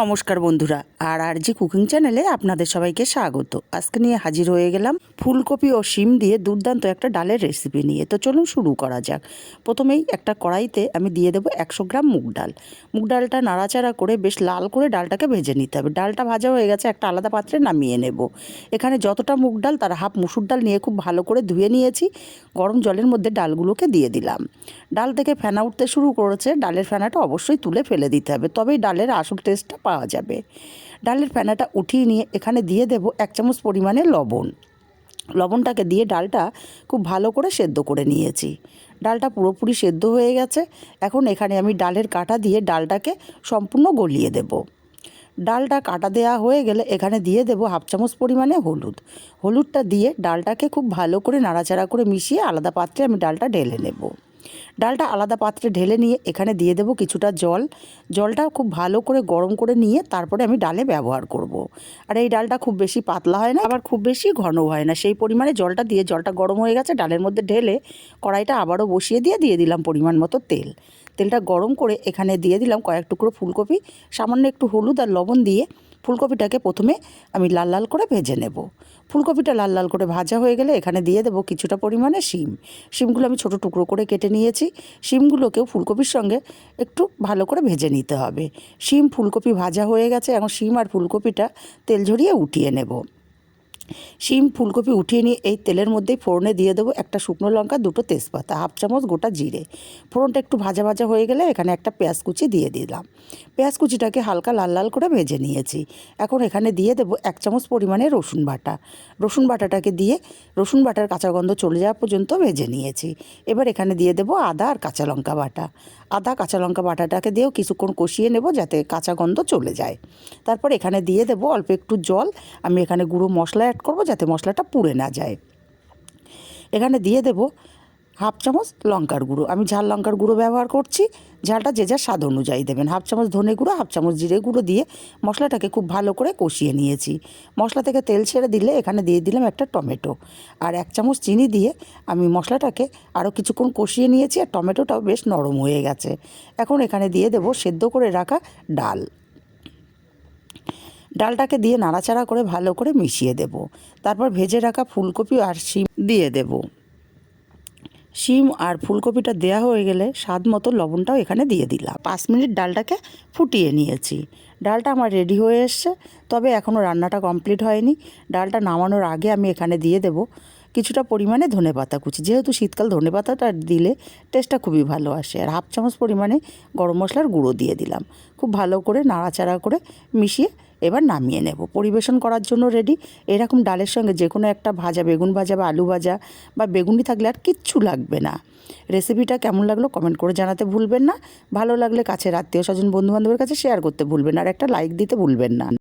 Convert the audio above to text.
নমস্কার বন্ধুরা, আর আর জি কুকিং চ্যানেলে আপনাদের সবাইকে স্বাগত। আজকে নিয়ে হাজির হয়ে গেলাম ফুলকপি ও শিম দিয়ে দুর্দান্ত একটা ডালের রেসিপি নিয়ে। তো চলুন শুরু করা যাক। প্রথমেই একটা কড়াইতে আমি দিয়ে দেবো একশো গ্রাম মুগ ডাল। মুগ ডালটা নাড়াচাড়া করে বেশ লাল করে ডালটাকে ভেজে নিতে হবে। ডালটা ভাজা হয়ে গেছে, একটা আলাদা পাত্রে নামিয়ে নেব। এখানে যতটা মুগ ডাল, তার হাফ মুসুর ডাল নিয়ে খুব ভালো করে ধুয়ে নিয়েছি। গরম জলের মধ্যে ডালগুলোকে দিয়ে দিলাম। ডাল থেকে ফেনা উঠতে শুরু করেছে। ডালের ফেনাটা অবশ্যই তুলে ফেলে দিতে হবে। তবেই ডালের আসল টেস্টটা পাওয়া যাবে। ডালের ফেনাটা উঠিয়ে নিয়ে এখানে দিয়ে দেব এক চামচ পরিমাণে লবণ। লবণটাকে দিয়ে ডালটা খুব ভালো করে সেদ্ধ করে নিয়েছি। ডালটা পুরোপুরি সেদ্ধ হয়ে গেছে। এখন এখানে আমি ডালের কাটা দিয়ে ডালটাকে সম্পূর্ণ গলিয়ে দেব। ডালটা কাটা দেওয়া হয়ে গেলে এখানে দিয়ে দেব হাফ চামচ পরিমাণে হলুদ। হলুদটা দিয়ে ডালটাকে খুব ভালো করে নাড়াচাড়া করে মিশিয়ে আলাদা পাত্রে আমি ডালটা ঢেলে নেব। ডালটা আলাদা পাত্রে ঢেলে নিয়ে এখানে দিয়ে দেবো কিছুটা জল। জলটা খুব ভালো করে গরম করে নিয়ে তারপরে আমি ডালে ব্যবহার করব। আর এই ডালটা খুব বেশি পাতলা হয় না, আবার খুব বেশি ঘন হয় না। সেই পরিমাণে জলটা দিয়ে, জলটা গরম হয়ে গেছে, ডালের মধ্যে ঢেলে কড়াইটা আবারও বসিয়ে দিয়ে দিয়ে দিলাম পরিমাণ মতো তেল। তেলটা গরম করে এখানে দিয়ে দিলাম কয়েক টুকরো ফুলকপি, সামান্য একটু হলুদ আর লবণ দিয়ে ফুলকপিটাকে প্রথমে আমি লাল লাল করে ভেজে নেব। ফুলকপিটা লাল লাল করে ভাজা হয়ে গেলে এখানে দিয়ে দেবো কিছুটা পরিমাণে শিম। শিমগুলো আমি ছোট টুকরো করে কেটে নিয়েছি। শিমগুলোকেও ফুলকপির সঙ্গে একটু ভালো করে ভেজে নিতে হবে। শিম ফুলকপি ভাজা হয়ে গেছে, এখন শিম আর ফুলকপিটা তেল ঝরিয়ে উঠিয়ে নেব। শিম ফুলকপি উঠিয়ে নিয়ে এই তেলের মধ্যেই ফোড়নে দিয়ে দেবো একটা শুকনো লঙ্কা, দুটো তেজপাতা, হাফ চামচ গোটা জিরে। ফোড়নটা একটু ভাজা ভাজা হয়ে গেলে এখানে একটা পেঁয়াজ কুচি দিয়ে দিলাম। পেঁয়াজ কুচিটাকে হালকা লাল লাল করে ভেজে নিয়েছি। এখন এখানে দিয়ে দেবো এক চামচ পরিমাণে রসুন বাটা। রসুন বাটাটাকে দিয়ে রসুন বাটার কাঁচা গন্ধ চলে যাওয়া পর্যন্ত ভেজে নিয়েছি। এবার এখানে দিয়ে দেবো আদা আর কাঁচা লঙ্কা বাটা। আদা, কাঁচা লঙ্কা বাটাটাকে দিয়েও কিছুক্ষণ কষিয়ে নেব যাতে কাঁচা গন্ধ চলে যায়। তারপর এখানে দিয়ে দেবো অল্প একটু জল। আমি এখানে গুঁড়ো মশলা অ্যাড করব যাতে মশলাটা পুড়ে না যায়। এখানে দিয়ে দেব হাফ চামচ লঙ্কার গুঁড়ো। আমি ঝাল লঙ্কার গুঁড়ো ব্যবহার করছি। ঝালটা যে যার স্বাদ অনুযায়ী দেবেন। হাফ চামচ ধনে গুঁড়ো, হাফ চামচ জিরে গুঁড়ো দিয়ে মশলাটাকে খুব ভালো করে কষিয়ে নিয়েছি। মশলা থেকে তেল ছেড়ে দিলে এখানে দিয়ে দিলাম একটা টমেটো। আর এক চামচ চিনি দিয়ে আমি মশলাটাকে আরও কিছুক্ষণ কষিয়ে নিয়েছি আর টমেটোটাও বেশ নরম হয়ে গেছে। এখন এখানে দিয়ে দেবো সেদ্ধ করে রাখা ডাল। ডালটাকে দিয়ে নাড়াচাড়া করে ভালো করে মিশিয়ে দেব। তারপর ভেজে রাখা ফুলকপি আর শিম দিয়ে দেব। শিম আর ফুলকপিটা দেওয়া হয়ে গেলে স্বাদ মতো লবণটাও এখানে দিয়ে দিলাম। পাঁচ মিনিট ডালটাকে ফুটিয়ে নিয়েছি। ডালটা আমার রেডি হয়ে এসছে, তবে এখনও রান্নাটা কমপ্লিট হয়নি। ডালটা নামানোর আগে আমি এখানে দিয়ে দেব কিছুটা পরিমাণে ধনে পাতা কুচি। যেহেতু শীতকাল ধনে পাতাটা দিলে টেস্টটা খুবই ভালো আসে। আর হাফ চামচ পরিমাণে গরম মশলার গুঁড়ো দিয়ে দিলাম। খুব ভালো করে নাড়াচাড়া করে মিশিয়ে এবার নামিয়ে নেব। পরিবেশন করার জন্য রেডি এরকম ডালের সঙ্গে যে কোনো একটা ভাজা, বেগুন ভাজা বা আলু ভাজা বা বেগুনি থাকলে আর কিচ্ছু লাগবে না। রেসিপিটা কেমন লাগল কমেন্ট করে জানাতে ভুলবেন না। ভালো লাগলে কাছের আত্মীয় স্বজন বন্ধুবান্ধবের কাছে শেয়ার করতে ভুলবেন আর একটা লাইক দিতে ভুলবেন না।